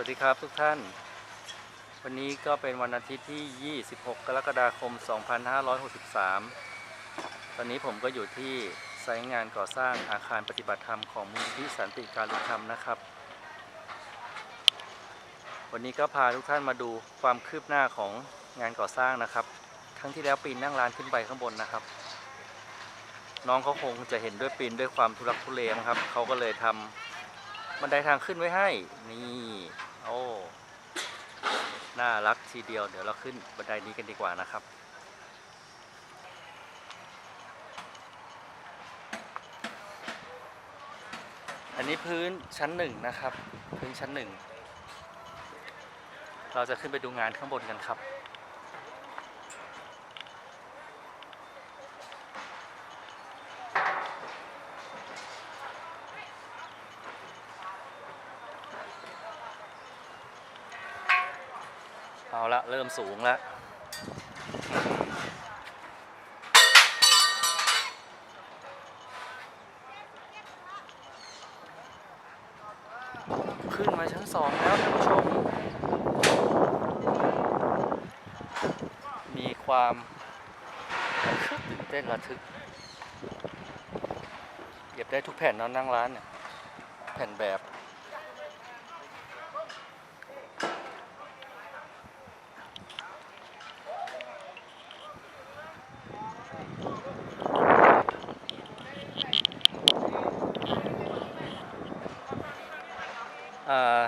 วัสดีครับทุกท่าน วันนี้ก็เป็นวันอาทิตย์ที่ 26 กรกฎาคม 2563 ตอนนี้ผมก็อยู่ที่ไซต์งานก่อสร้างอาคารปฏิบัติธรรมของมูลนิธิสันติการุณธรรมนะครับ วันนี้ก็พาทุกท่านมาดูความคืบหน้าของงานก่อสร้างนะครับ ครั้งที่แล้วปีนนั่งร้านขึ้นไปข้างบนนะครับ น้องเขาคงจะเห็นด้วยปีนด้วยความทุรักทุเลนะครับเขาก็เลยทำบันไดทางขึ้นไว้ให้ นี่ โอ้ น่ารักทีเดียว เดี๋ยวเราขึ้นบันไดนี้กันดีกว่านะครับ อันนี้พื้นชั้นหนึ่งนะครับ พื้นชั้นหนึ่ง เราจะขึ้นไปดูงานข้างบนกันครับ เอาละเริ่ มสูงแล้ว ขึ้นมาชั้นสองแล้วท่านผู้ชม มีความตื่นเต้นระทึกเก็บได้ทุกแผ่นเนอนนั่งร้านเนี่ย แผ่นแบบ อ่า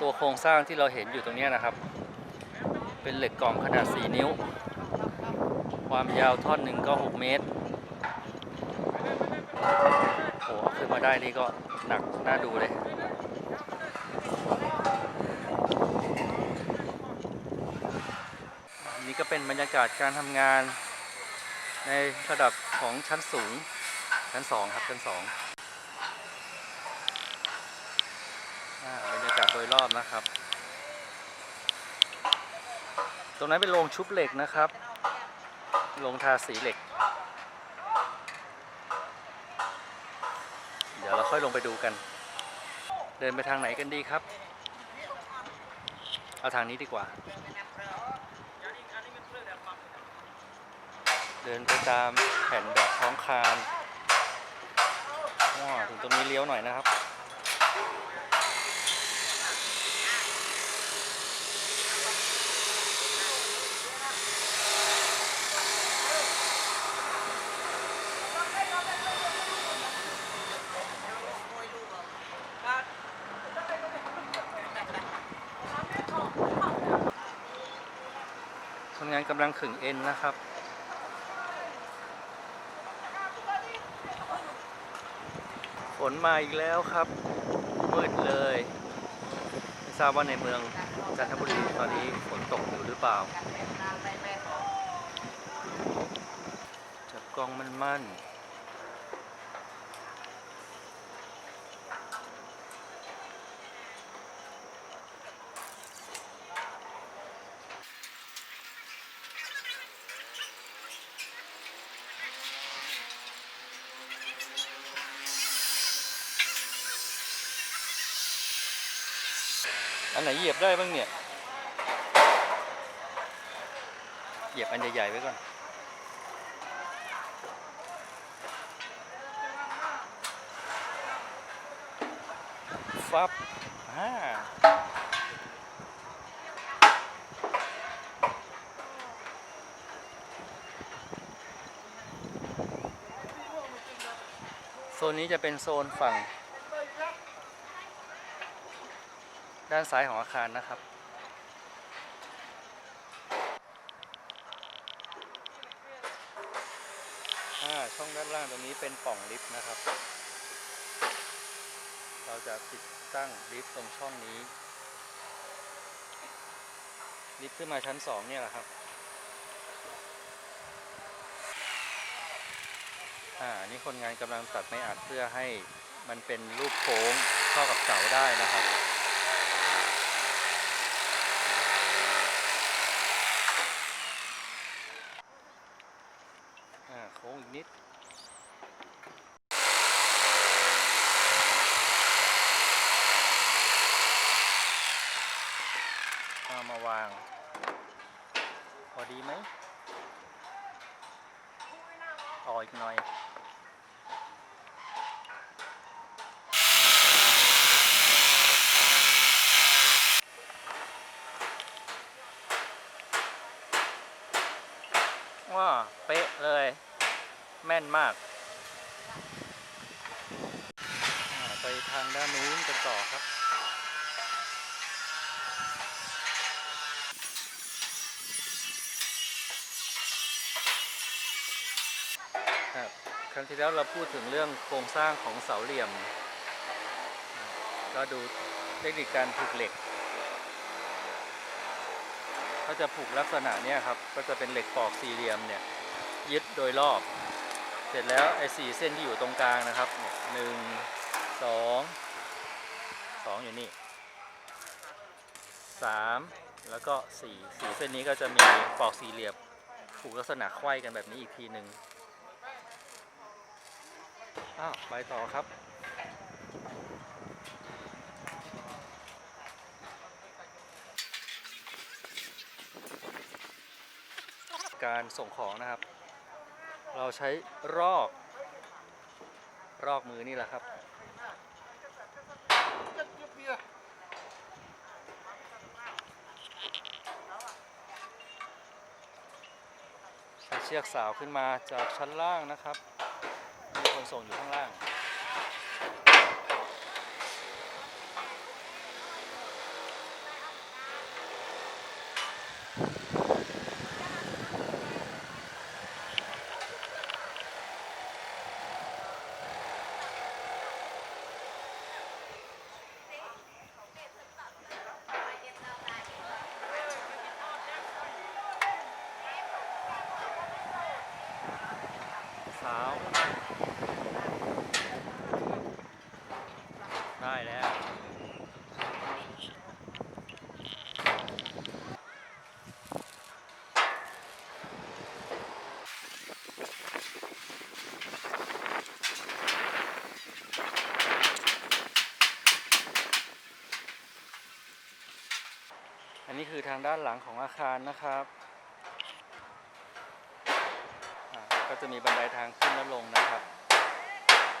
ตัวโค รงสร้างที่เราเห็นอยู่ตรงนี้นะครับ เป็นเหล็กกล่องขนาด 4 นิ้ว ความยาวท่อนหนึ่งก็ 6 เมตรโอ้โหขึ้นมาได้นี่ก็หนักน่าดูเลยนนี้ก็เป็นบรรยากาศการทำงานในระดับของชั้นสูงชั้น 2 ครับชั้น 2 อ่าบรรยากาศโดย รอบนะครับ ตรงนั้นเป็นโรงชุบเหล็กนะครับโรงทาสีเหล็ก เดี๋ยวเราค่อยลงไปดูกัน เดินไปทางไหนกันดีครับ เอาทางนี้ดีกว่า เดินไปตามแผ่นแบบท้องคานว้าถึงตรงนี้เลี้ยวหน่อยนะครับ คนงานกำลังขึงเอ็นนะครับ ฝนมาอีกแล้วครับ มืดเลยไม่ทราบว่าในเมืองจันทบุรีตอนนี้ฝนตกอยู่หรือเปล่า จับกล้องมันมั่น อันไหนเหยียบได้บ้างเนี่ย เหยียบอันใหญ่ๆไว้ก่อน ฟับอ่าโซนนี้จะเป็นโซนฝั่ง ด้านซ้ายของอาคารนะครับ ช่องด้านล่างตรงนี้เป็นป่องลิฟต์นะครับ เราจะติดตั้งลิฟต์ตรงช่องนี้ ลิฟต์ขึ้นมาชั้นสองเนี่ยแหละครับ อ่า นี่คนงานกำลังตัดไม้อัดเพื่อให้มันเป็นรูปโค้งเข้ากับเสาได้นะครับ อ่าโค้งอีกนิด เอามาวาง พอดีไหมต่ออีกหน่อย ว้าเป๊ะเลย แม่นมากไปทางด้านนู้นกันต่อครับ ครับ ครั้งที่แล้วเราพูดถึงเรื่องโครงสร้างของเสาเหลี่ยม ก็ดูเทคนิคการผูกเหล็กก็จะผูกลักษณะเนี้ยครับ ก็จะเป็นเหล็กปอกสี่เหลี่ยมเนี่ย ยึดโดยรอบ เสร็จแล้วไอ้สี่เส้นที่อยู่ตรงกลางนะครับหนึ่งสองสองอยู่นี่สามแล้วก็สี่สี่เส้นนี้ก็จะมีปอกสี่เหลี่ยมผูกลักษณะไขว้กันแบบนี้อีกทีหนึ่งอ้าวไปต่อครับการส่งของนะครับ เราใช้รอกรอกมือนี่แหละครับ ใช้เชือกสาวขึ้นมาจากชั้นล่างนะครับ มีคนส่งอยู่ข้างล่าง ทางด้านหลังของอาคารนะครับ ก็จะมีบันไดทางขึ้นและลงนะครับ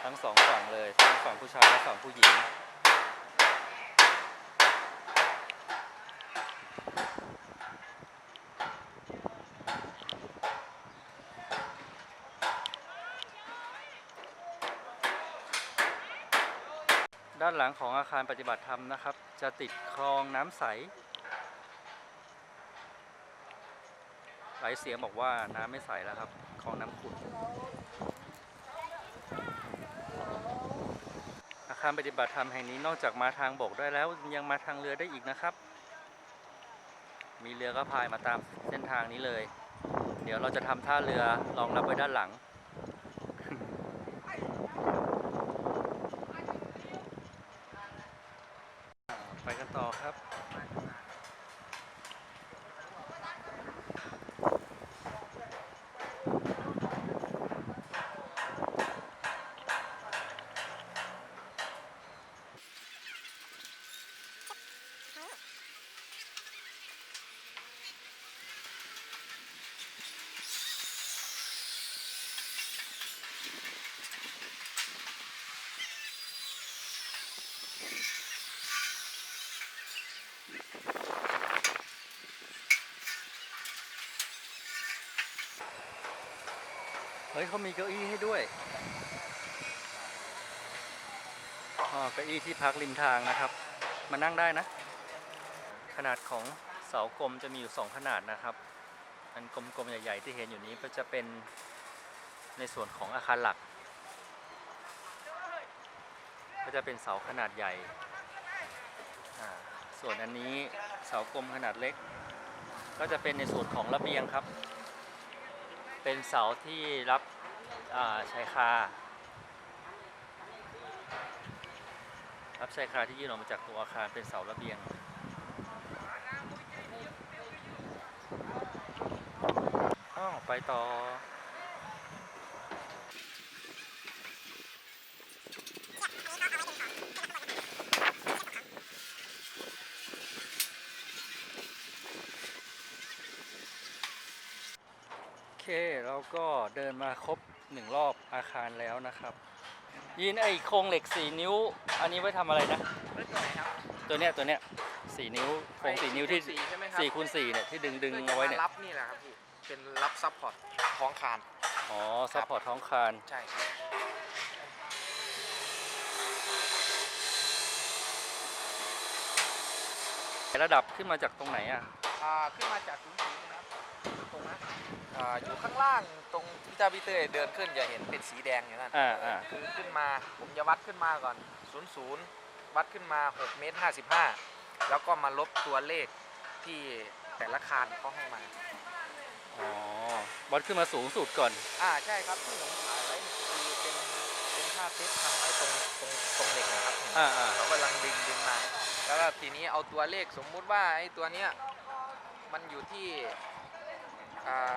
ทั้งสองฝั่งเลย ทั้งฝั่งผู้ชายและฝั่งผู้หญิงด้านหลังของอาคารปฏิบัติธรรมนะครับ จะติดคลองน้ำใส หลายเสียงบอกว่าน้ำไม่ใสแล้วครับคลองน้ำขุ่นอาคารปฏิบัติธรรมแห่งนี้นอกจากมาทางบกได้แล้วยังมาทางเรือได้อีกนะครับ มีเรือก็พายมาตามเส้นทางนี้เลย เดี๋ยวเราจะทำท่าเรือรองรับไว้ด้านหลัง ไปกันต่อครับ ฮ้ยเขามีเก้าอี้ให้ด้วยอ๋อเก้าอี้ที่พักริมทางนะครับ มานั่งได้นะ ขนาดของเสากลมจะมีอยู่ 2 ขนาดนะครับ อันกลมๆ ใหญ่ ๆ ที่เห็นอยู่นี้ก็จะเป็นในส่วนของอาคารหลัก ก็จะเป็นเสาขนาดใหญ่ ส่วนอันนี้เสากลมขนาดเล็ก ก็จะเป็นในส่วนของระเบียงครับ เป็นเสาที่รับชายคา รับชายคาที่ยื่นออกมาจากตัวอาคารเป็นเสาระเบียงอ้าวไปต่อ เราก็เดินมาครบหนึ่งรอบอาคารแล้วนะครับ ยินไอโครงเหล็กสี่นิ้ว อันนี้ไว้ทำอะไรนะเรื่องตัวไหนครับตัวเนี้ยตัวเนี้ยสี่นิ้วโครงสี่นิ้วที่สี่ใช่ไหมครับสี่คูณสี่เนี่ยที่ดึงดึงพื่เอาไว้เนี่ยจะมรับนี่แหละครับพี่เป็นรับซัพพอร์ตท้องคานอ๋อซัพพอร์ตท้องคานใช่ครับระดับขึ้นมาจากตรงไหนอะ อ่าขึ้นมาจากศูนย์ศูนย์นะครับตรงนั้น อ่าอยู่ข้างล่างตรงที่เจ้าพี่เต้ยเดินขึ้นจะเห็นเป็นสีแดงอย่างนั้นอ่าอ่าคือขึ้นมาผมจะวัดขึ้นมาก่อนศูนย์ศูนย์วัดขึ้นมา6เมตร55 แล้วก็มาลบตัวเลขที่แต่ละคานเขาให้มาอ๋อวัดขึ้นมาสูงสุดก่อน อ่าใช่ครับที่ผมถ่ายไว้คือเป็นเป็นภาพเซตทำไว้ตรงตรงตรงเหล็กนะครับอ่าอ่า เขากำลังดึงดึงมา แล้วก็ทีนี้เอาตัวเลขสมมุติว่าไอ้ตัวเนี้ยมันอยู่ที่อ่า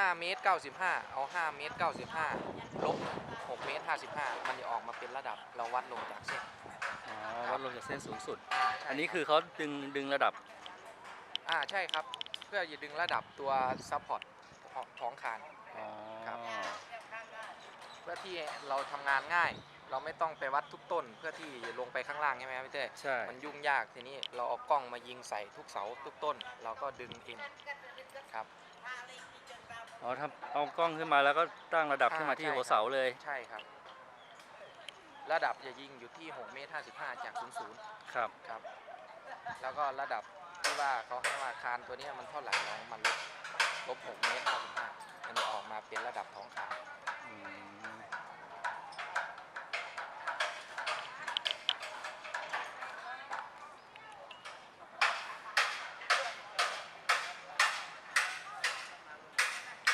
5เมตร95 เอา 5 เมตร 95 ลบ 6 เมตร 55 มันจะออกมาเป็นระดับเราวัดลงจากเส้น อ๋อวัดลงจากเส้นสูงสุด อ่าใช่อันนี้คือเขาดึงดึงระดับ อ่าใช่ครับ เพื่อจะดึงระดับตัวซัพพอร์ตท้องคาน อ๋อ ครับ เพื่อที่เราทำงานง่าย เราไม่ต้องไปวัดทุกต้น เพื่อที่จะลงไปข้างล่างใช่ไหมครับพี่เต้ใช่ มันยุ่งยากทีนี้เราเอากล้องมายิงใส่ทุกเสาทุกต้น เราก็ดึงอินครับ อ๋อทำเอากล้องขึ้นมาแล้วก็ตั้งระดับขึ้นมาที่อ่าใช่หัวเสาเลย ใช่ครับ ระดับจะยิงอยู่ที่6เมตร55 จาก 00 ครับ ครับ แล้วก็ระดับที่ว่าเขาให้ว่าคานตัวเนี้ยมันเท่าไหร่เรามันลบลบ6เมตร55มันจะออกมาเป็นระดับท้องคาน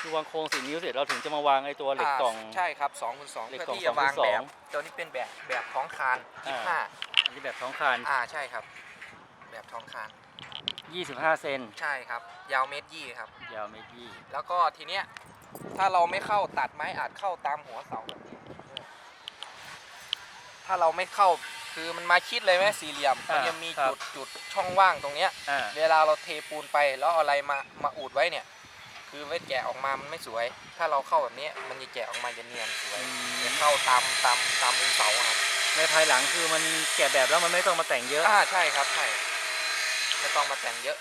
คือวางโครงสี่นิ้วเสร็จเราถึงจะมาวางไอ้ตัวเหล็กกล่องาใช่ครับ2คูณ2เหล็กเพื่อกล่องที่จะวางสองคูณสแบองบตัวนี้เป็นแบบแบบท้องคานอ่าอันนี้แบบท้องคาน25อ่าใช่ครับ แบบท้องคาน25 เซนใช่ครับ ยาวเมตรยี่ครับ ยาวเมตรยี่แล้วก็ทีเนี้ยถ้าเราไม่เข้าตัดไม้อาจเข้าตามหัวเสาแบบนี้ถ้าเราไม่เข้าคือมันมาชิดเลยไหมสี่เหลี่ยมมันจะมีจุดจุดช่องว่างตรงเนี้ย อ่า เวลาเราเทปูนไปแล้วเอาอะไรมามาอุดไว้เนี่ย คือไว้แกะออกมามันไม่สวย ถ้าเราเข้าแบบนี้มันจะแกะออกมาจะเนียนสวยอืมจะเข้าตามตามตามมุมเสาอะครับในภายหลังคือมันแกะแบบแล้วมันไม่ต้องมาแต่งเยอะอ่าใช่ครับใช่ไม่ต้องมาแต่งเยอะ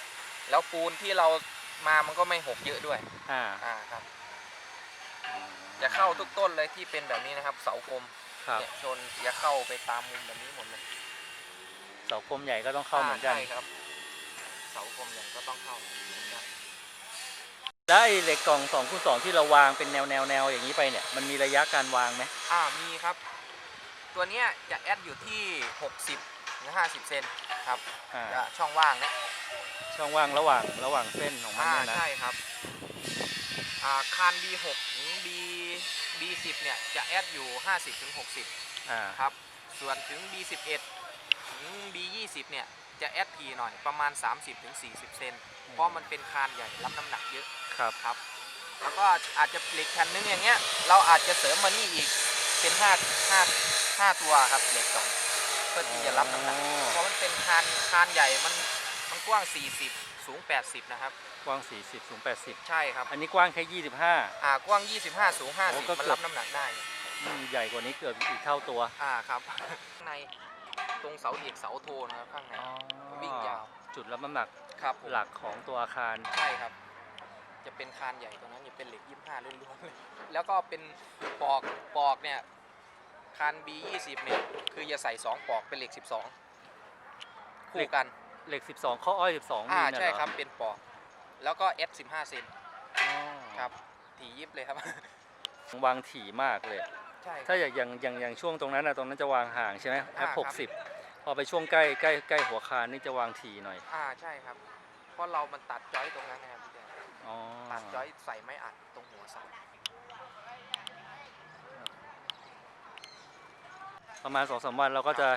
แล้วปูนที่เรามามันก็ไม่หกเยอะด้วยอ่าอ่าครับจะเข้าทุกต้นเลยที่เป็นแบบนี้นะครับ เสากลมครับเนี่ยชนจะเข้าไปตามมุมแบบนี้หมดเลยเสาคมใหญ่ก็ต้องเข้าเหมือนกันใช่ครับ เสากลมอย่างก็ต้องเข้าเหมือนกัน แล้ว ไอ้เหล็กกล่อง2คูณ2ที่เราวางเป็นแนวแนวแนวอย่างนี้ไปเนี่ยมันมีระยะการวางไหมอ่ามีครับ ตัวเนี้ยจะแอดอยู่ที่ 60ถึง50 เซนครับอ่าจะช่องว่างเนี่ยช่องว่างระหว่างระหว่างเส้นของมันอ่าเนี่ยนะใช่ครับอ่าคาน B6 ถึง B B10 เนี่ยจะแอดอยู่ 50ถึง60 อ่าครับ ส่วนถึง B11 ถึง B20 เนี่ยจะแอดพีหน่อยประมาณ 30ถึง40 เซนเพราะมันเป็นคานใหญ่รับน้ำหนักเยอะ ครับครับ แล้วก็อาจจะเหล็กแผ่นนึงอย่างเงี้ย เราอาจจะเสริมมานี่อีกเป็น5 5 5ตัวครับเหล็กกล่องเพื่อที่จะรับน้ำหนักอ๋อเพราะมันเป็นคานคานใหญ่มันมันกว้าง 40 สูง 80 นะครับ กว้าง 40 สูง 80 ใช่ครับ อันนี้กว้างแค่ 25 อ่ากว้าง 25 สูงโอ้50ก็มันเกือบรับน้ำหนักได้อืมใหญ่กว่านี้เกือบอีกเท่าตัว อ่าครับข้างในตรงเสาเอกเสาโทนะครับข้างในวิ่งยาว จุดรับน้ำหนักครับผมหลักของตัวอาคาร ใช่ครับ จะเป็นคานใหญ่ตรงนั้นจะเป็นเหล็ก25ล้วนๆเลยแล้วก็เป็นปอกปอกเนี่ยคาน B20 เนี่ยคือจะใส่2ปอกเป็นเหล็ก 12เหล็คู่กกันเหล็ก 12 ข้ออ้อย 12อ่ามิลน่ะใช่เหรอครับเป็นปอก แล้วก็ S 15เซนอ๋อครับถี่ยิบเลยครับ วางถี่มากเลยใช่ถ้าอย่างอย่างอย่างอย่างช่วงตรงนั้นนะตรงนั้นจะวางห่างใช่ไหมแอปอ่าครับหกสิบพอไปช่วงใกล้ใกล้ใกล้หัวคานนี่จะวางถี่หน่อย อ่าใช่ครับ เพราะเรามันตัดจอยตรงนั้นนะครับพี่แจ๊ค อ๋อตัดจอยใส่ไม้อัดตรงหัวเสาประมาณสองสามวันเราก็จะ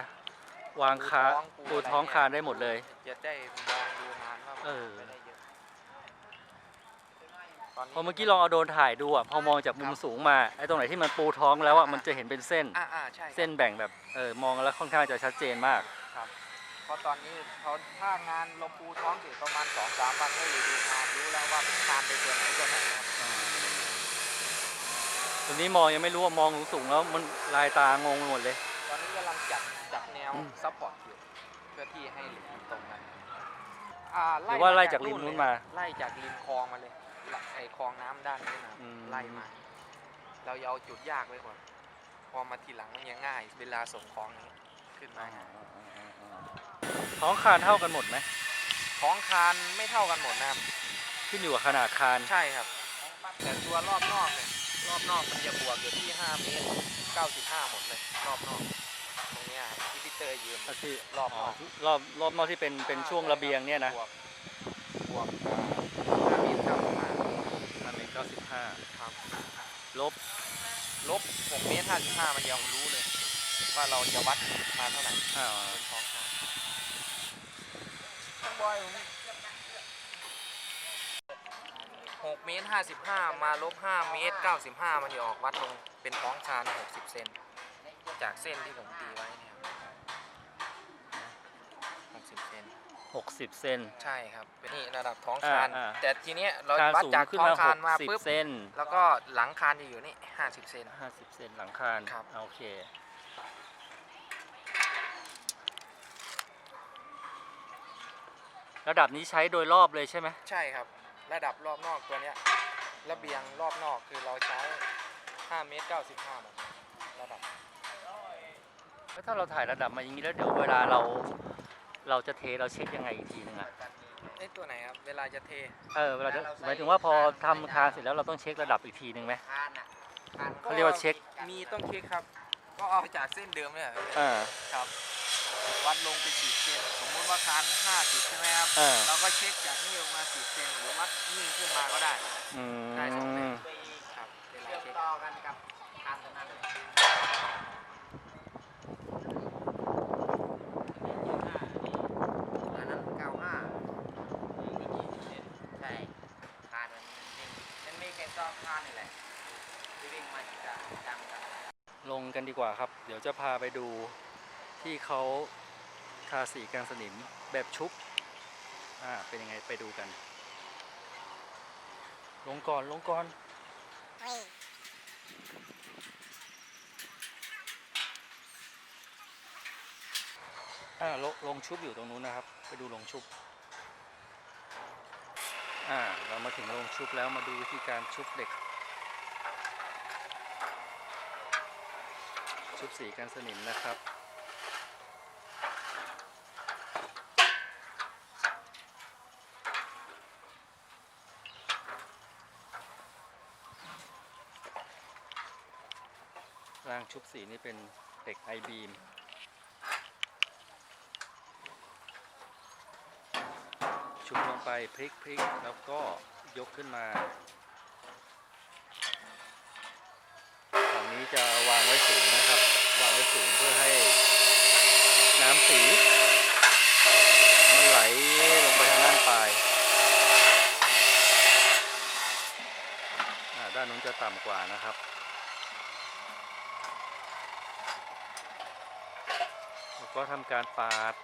วางคาปูท้องคานได้หมดเลย จะได้มองดูงานว่ามันเออไม่ได้เยอะตนนี้พอเมื่อกี้ลองเอาโดรนถ่ายดูอะพอมองจากมุมสูงมาไอ้ตรงไหนที่มันปูท้องแล้วอะอ่ามัมันจะเห็นเป็นเส้นอ่าอ่าใช่ครับเส้นแบ่งแบบเออมองแล้วค่อนข้างจะชัดเจนมากครับ เพราะตอนนี้เขาถ้างานลมปูท้องเสร็จประมาณสองสามวันก็อยู่ดูงานรู้แล้วว่าคานไปตัวไหนตัวไหนครับอ่าตอนนี้มองยังไม่รู้ว่ามองสูงๆแล้วมันลายตางงไปหมดเลย ตอนนี้กำลังจัดจัดแนวอืมซัพพอร์ตอยู่เพื่อที่ให้เหล็กมันตรงกันอ่าหรือว่าไล่จากริมนู้นมา ไล่จากริมคลองมาเลยไล่ไอคลองน้ำด้านนี้นะอืมไล่มา เราจะเอาจุดยากไว้ก่อน พอมาทีหลังมันยังง่าย เวลาส่งของนี้ขึ้นมา ท้องคานเท่ากันหมดไหมของคานไม่เท่ากันหมดนะครับ ขึ้นอยู่กับขนาดคาน ใช่ครับ แต่ตัวรอบนอกเนี่ย รอบนอกมันจะบวกอยู่ที่5เมตร95 หมดเลย รอบนอก ตรงเนี้ยที่พี่เตอร์ยืนก็คือรอบนอกรอบรอบนอกที่เป็นเป็นช่วงระเบียงเนี่ยนะบวกบวก5เมตร95อันนี้เก้าสิบห้าครับลบลบ6เมตร55มันยังรู้เลย ว่าเราจะวัดมาเท่าไหร่อ่าเป็นท้องคาน ต้องบอยผม6เมตร55มาลบ5เมตร95มันจะออกวัดลงเป็นท้องคาน60เซนจากเส้นที่ผมตีไว้เนี่ยครับ60เซนหกสิบเซน ใช่ครับเป็นนี่ระดับท้องอ่าคานอ่าแต่ทีเนี้ยเราคานวัดสูงจากขึ้นท้องมาคาหนกมาสิบปุ๊บเซน แล้วก็หลังคานจะอยู่นี่ 50 เซนห้าสิบเซนหลังคานครับอ่าโอเค ระดับนี้ใช้โดยรอบเลยใช่ไหมใช่ครับ ระดับรอบนอกตัวเนี้ยระเบียงรอบนอกคือเราใช้5เมตร95หมดระดับแล้วถ้าเราถ่ายระดับมาอย่างนี้แล้วเดี๋ยวเวลาเราเราจะเทเราเช็คยังไงอีกทีนึงอะไอ้ตัวไหนครับเวลาจะเทเออเวลาจะหมายถึงว่าพอทำคานเสร็จแล้วเราต้องเช็คระดับอีกทีนึงไหม คานอะคานเขาเรียกว่าเช็ค มีต้องเช็คครับ ก็เอาจากเส้นเดิมเนี่ยเออ ครับ วัดลงเป็น10เซนสมมติว่าคาน50ใช่ไหมครับ เออ เราก็เช็คจากนี่ลงมา10เซนหรือวัดนี่ขึ้นมาก็ได้ อืได้สองแบบมครับเวลาเช็คต่อกันกับคานตัวนั้นอันนั้นเก้าห้าใช่คานมันนิ่งมันมีแค่ซอกคานนี่แหละที่วิ่งมาจากจำกัน ลงกันดีกว่าครับ เดี๋ยวจะพาไปดู ที่เขาทาสีกันสนิมแบบชุบ อ่า เป็นยังไงไปดูกัน ลงก่อน ลงก่อน อ่าลงลงชุบอยู่ตรงนู้นนะครับ ไปดูลงชุบ อ่า เรามาถึงลงชุบแล้วมาดูวิธีการชุบเหล็ก ชุบสีกันสนิมนะครับ รางชุบสีนี่เป็นเหล็กไอบีมชุบลงไปพลิกพลิกแล้วก็ยกขึ้นมาฝั่งนี้จะวางไว้สูงนะครับ วางไว้สูงเพื่อให้น้ำสีมันไหลลงไปทางด้านปลายด้านนู้นจะต่ำกว่านะครับ แล้ว ก็ทำการปาด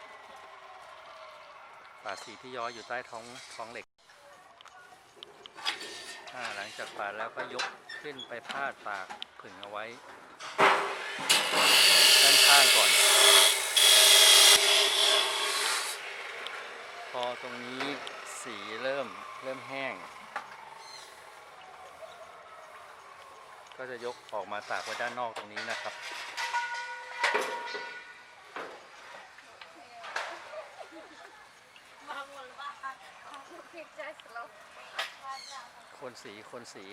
ปาดสีที่ย้อยอยู่ใต้ท้องท้องเหล็ก หลังจากปาดแล้วก็ยกขึ้นไปพาดปากผึ่งเอาไว้ ด้านข้างก่อน พอตรงนี้สีเริ่มเริ่มแห้ง ก็จะยกออกมาตากไว้ด้านนอกตรงนี้นะครับ สีคนสี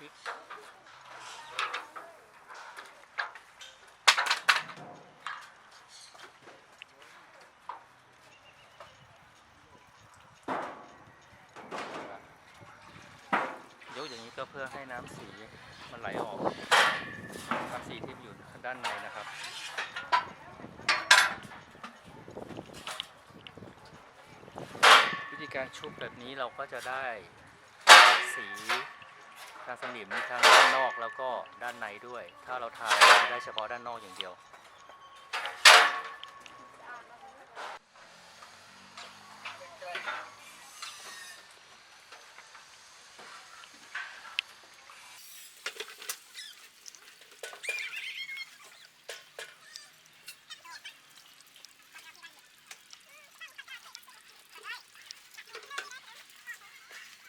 ยกอย่างนี้ก็เพื่อให้น้ำสีมันไหลออกน้ำสีที่อยู่ด้านในนะครับวิธีการชุบแบบนี้เราก็จะได้สี ทางสนิมทั้งด้านนอกแล้วก็ด้านในด้วย ถ้าเราทาได้เฉพาะด้านนอกอย่างเดียว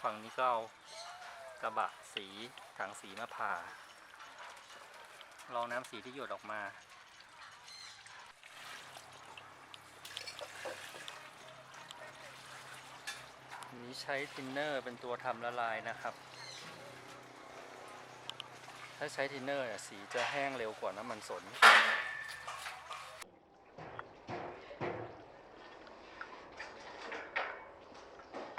ฝั่งนี้ก็เอา กระบะสีถังสีมาผ่าลองน้ำสีที่หยดออกมาอันนี้ใช้ทินเนอร์เป็นตัวทำละลายนะครับ ถ้าใช้ทินเนอร์สีจะแห้งเร็วกว่าน้ำมันสน